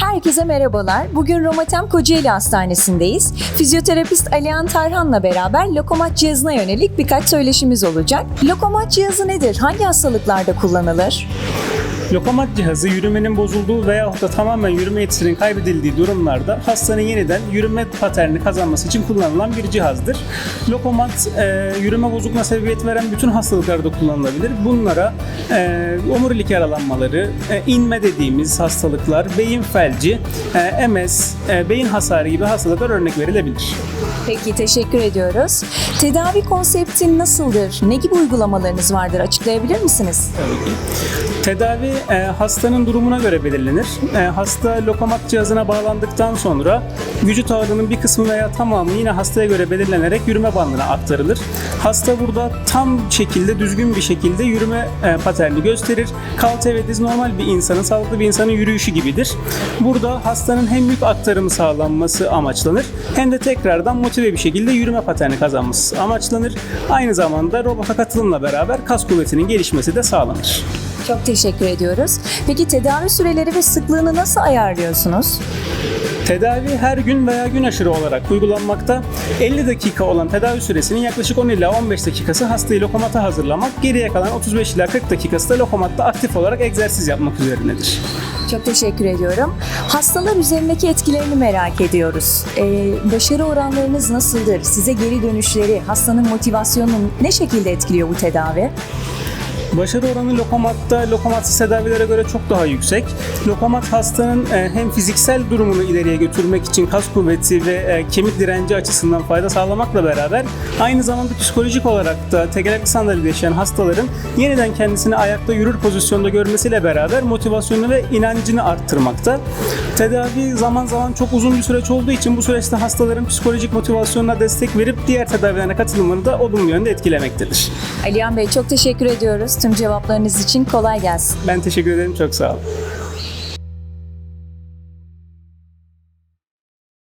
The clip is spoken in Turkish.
Herkese merhabalar. Bugün Romatem Kocaeli Hastanesi'ndeyiz. Fizyoterapist Alihan Tarhan'la beraber lokomat cihazına yönelik birkaç söyleşimiz olacak. Lokomat cihazı nedir? Hangi hastalıklarda kullanılır? Lokomat cihazı yürümenin bozulduğu veya da tamamen yürüme yetisinin kaybedildiği durumlarda hastanın yeniden yürüme paterni kazanması için kullanılan bir cihazdır. Lokomat e, yürüme bozukluğuna sebebiyet veren bütün hastalıklarda kullanılabilir. Bunlara e, omurilik yaralanmaları, e, inme dediğimiz hastalıklar, beyin felci, e, MS, e, beyin hasarı gibi hastalıklar örnek verilebilir. Peki teşekkür ediyoruz. Tedavi konsepti nasıldır? Ne gibi uygulamalarınız vardır? Açıklayabilir misiniz? Tabii ki. Tedavi e, hastanın durumuna göre belirlenir. E, hasta lokomat cihazına bağlandıktan sonra vücut ağırlığının bir kısmı veya tamamı yine hastaya göre belirlenerek yürüme bandına aktarılır. Hasta burada tam şekilde, düzgün bir şekilde yürüme e, paterni gösterir. Kalte ve diz normal bir insanın, sağlıklı bir insanın yürüyüşü gibidir. Burada hastanın hem yük aktarımı sağlanması amaçlanır hem de tekrardan motive bir şekilde yürüme paterni kazanması amaçlanır. Aynı zamanda robota katılımla beraber kas kuvvetinin gelişmesi de sağlanır. Çok teşekkür ediyoruz. Peki tedavi süreleri ve sıklığını nasıl ayarlıyorsunuz? Tedavi her gün veya gün aşırı olarak uygulanmakta. 50 dakika olan tedavi süresinin yaklaşık 10 ila 15 dakikası hastayı lokomata hazırlamak, geriye kalan 35 ila 40 dakikası da lokomatta aktif olarak egzersiz yapmak üzerinedir. Çok teşekkür ediyorum. Hastalar üzerindeki etkilerini merak ediyoruz. Ee, başarı oranlarınız nasıldır? Size geri dönüşleri, hastanın motivasyonunu ne şekilde etkiliyor bu tedavi? Başarı oranı lokomatta lokomatsız tedavilere göre çok daha yüksek. Lokomat hastanın e, hem fiziksel durumunu ileriye götürmek için kas kuvveti ve e, kemik direnci açısından fayda sağlamakla beraber aynı zamanda psikolojik olarak da tekerlekli sandalyede yaşayan hastaların yeniden kendisini ayakta yürür pozisyonda görmesiyle beraber motivasyonunu ve inancını arttırmakta. Tedavi zaman zaman çok uzun bir süreç olduğu için bu süreçte hastaların psikolojik motivasyonuna destek verip diğer tedavilerine katılımını da olumlu yönde etkilemektedir. Alihan Bey çok teşekkür ediyoruz. Tüm cevaplarınız için kolay gelsin. Ben teşekkür ederim. Çok sağ olun.